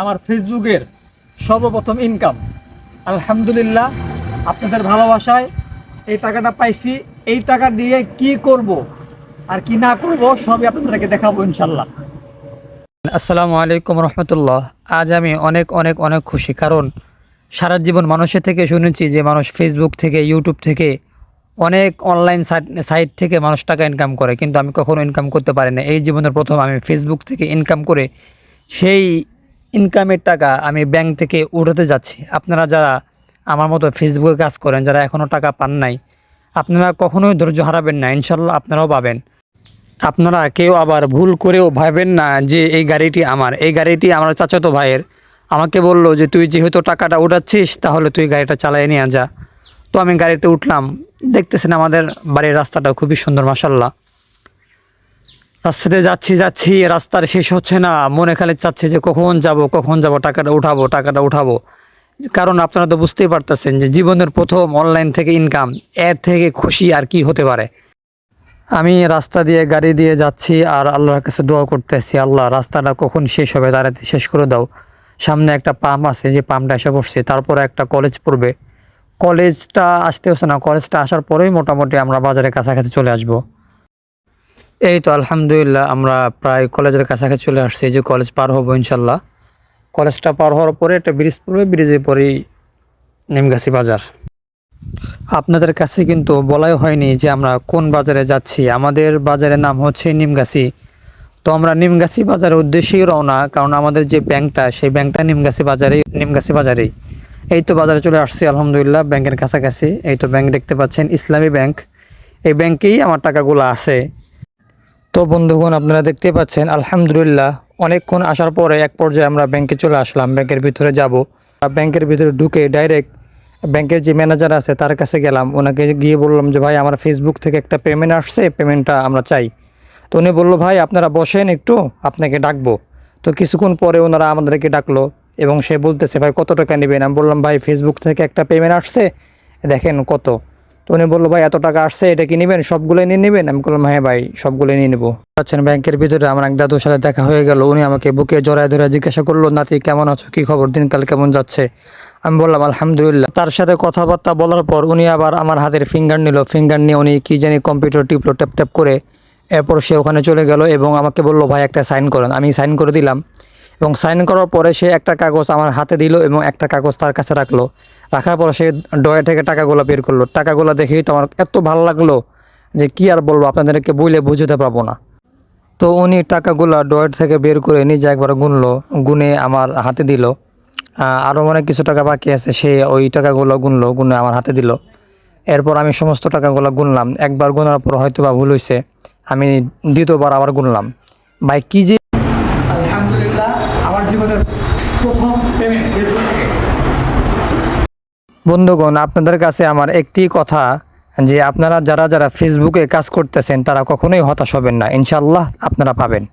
আমার ফেসবুকের সর্বপ্রথম ইনকাম আলহামদুলিল্লাহ, আপনাদের ভালোবাসায় এই টাকাটা পাইছি। এই টাকা দিয়ে কি করব আর কি না করব, সবই আপনাদেরকে দেখাবো ইনশাল্লাহ আসসালামু আলাইকুম রহমতুল্লাহ। আজ আমি অনেক অনেক অনেক খুশি, কারণ সারা জীবন মানুষের থেকে শুনেছি যে মানুষ ফেসবুক থেকে ইউটিউব থেকে, অনেক অনলাইন সাইট সাইট থেকে মানুষ টাকা ইনকাম করে। কিন্তু আমি কখনো ইনকাম করতে পারি না। এই জীবনের প্রথম আমি ফেসবুক থেকে ইনকাম করে সেই ইনকামের টাকা আমি ব্যাংক থেকে উঠাতে যাচ্ছি। আপনারা যারা আমার মতো ফেসবুকে কাজ করেন, যারা এখনও টাকা পান নাই, আপনারা কখনোই ধৈর্য হারাবেন না ইনশাল্লাহ আপনারাও পাবেন। আপনারা কেউ আবার ভুল করেও ভাবেন না যে এই গাড়িটি আমার। এই গাড়িটি আমার চাচাতো ভাইয়ের। আমাকে বলল যে, তুই যেহেতু টাকাটা উঠাচ্ছিস, তাহলে তুই গাড়িটা চালিয়ে নিয়ে যা। তো আমি গাড়িতে উঠলাম। দেখতেছেন আমাদের বাড়ির রাস্তাটা খুবই সুন্দর মাসাল্লাহ রাস্তাতে যাচ্ছি যাচ্ছি রাস্তার শেষ হচ্ছে না। মনে খালি চাচ্ছে যে কখন যাব কখন যাব, টাকাটা উঠাবো টাকাটা উঠাবো। কারণ আপনারা তো বুঝতেই পারতেছেন যে জীবনের প্রথম অনলাইন থেকে ইনকাম এর থেকে খুশি আর কি হতে পারে। আমি রাস্তা দিয়ে, গাড়ি দিয়ে যাচ্ছি আর আল্লাহর কাছে দোয়া করতেছি, আল্লাহ, রাস্তাটা কখন শেষ হবে তাড়াতাড়ি শেষ করে দাও। সামনে একটা পাম্প আছে, যে পাম্পটা এসে বসছে, তারপরে একটা কলেজ পড়বে। কলেজটা আসতে হচ্ছে না কলেজটা আসার পরেই মোটামুটি আমরা বাজারের কাছাকাছি চলে আসব। এই তো আলহামদুলিল্লাহ, আমরা প্রায় কলেজের কাছাকাছি চলে আসছি যে কলেজ পার হব ইনশাল্লাহ। কলেজটা পার হওয়ার পরে একটা ব্রিজ পড়বে ব্রিজের পরেই নিমগাছি বাজার। আপনাদের কাছে কিন্তু বলাই হয়নি যে আমরা কোন বাজারে যাচ্ছি, আমাদের বাজারের নাম হচ্ছে নিমগাছি। তো আমরা নিমগাছি বাজারের উদ্দেশ্যেই রওনা, কারণ আমাদের যে ব্যাংকটা, সেই ব্যাংকটা নিমগাছি বাজারে নিমগাছি বাজারেই। এই তো বাজারে চলে আসছি, আলহামদুলিল্লাহ, ব্যাংকের কাছাকাছি। এই তো ব্যাংক দেখতে পাচ্ছেন, ইসলামী ব্যাংক। এই ব্যাংকেই আমার টাকাগুলো আছে। তো বন্ধুগণ, আপনারা দেখতে পাচ্ছেন, আলহামদুলিল্লাহ, অনেকক্ষণ আসার পরে এক পর্যায়ে আমরা ব্যাংকে চলে আসলাম, ব্যাংকের ভিতরে যাব। ব্যাংকের ভিতরে ঢুকে ডাইরেক্ট ব্যাংকের যে ম্যানেজার আছে, তার কাছে গেলাম। ওনাকে গিয়ে বললাম যে, ভাই, আমার ফেসবুক থেকে একটা পেমেন্ট আসছে পেমেন্টটা আমরা চাই। তো উনি বলল, ভাই, আপনারা বসেন একটু, আপনাকে ডাকবো। তো কিছুক্ষণ পরে ওনারা আমাদেরকে ডাকলো এবং সে বলতেছে, ভাই, কত টাকা নেবেন? আমি বললাম, ভাই ফেসবুক থেকে একটা পেমেন্ট আসছে, দেখেন কত। তো উনি বলল, ভাই, এত টাকা আসছে, এটা কি নেবেন? সবগুলোই নিয়ে নেবেন? আমি বললাম হ্যাঁ ভাই, সবগুলোই নিয়ে নেব। আচ্ছা ব্যাংকের ভিতরে আমার এক দাদুর সাথে দেখা হয়ে গেল। উনি আমাকে বুকে জড়ায় ধরে জিজ্ঞাসা করল, নাতি, কেমন আছো? কি খবর? দিনকাল কেমন যাচ্ছে? আমি বললাম, আলহামদুলিল্লাহ। তার সাথে কথাবার্তা বলার পর উনি আবার আমার হাতের ফিঙ্গার নিল। ফিঙ্গার নিয়ে উনি কি জানি কম্পিউটার টিপলো ট্যাপ ট্যাপ করে এরপর সে ওখানে চলে গেল এবং আমাকে বলল, ভাই, একটা সাইন করেন। আমি সাইন করে দিলাম। এবং সাইন করার পরে সে একটা কাগজ আমার হাতে দিল এবং একটা কাগজ তার কাছে রাখল। রাখার পর সে ডয়ে থেকে টাকাগুলো বের করল। টাকাগুলো দেখেই তো আমার এত ভালো লাগল যে কি আর বলব, আপনাদেরকে বইলে বুঝতে পারব না। তো উনি টাকাগুলো ডয়ের থেকে বের করে নিজে একবার গুনলো, গুনে আমার হাতে দিল। আরও অনেক কিছু টাকা বাকি আছে, সে ওই টাকাগুলো গুনলো, গুনে আমার হাতে দিল। এরপর আমি সমস্ত টাকাগুলো গুনলাম। একবার গুনার পর হয়তো বা ভুল হয়েছে আমি দ্বিতীয়বার আবার গুনলাম। ভাই, কী যে আলহামদুলিল্লাহ আমার জীবনের বন্ধুগণ, আপনাদের কাছে আমার একটি কথা যে আপনারা যারা যারা ফেসবুকে কাজ করতেছেন, তারা কখনোই হতাশ হবেন না। ইনশাল্লাহ আপনারা পাবেন।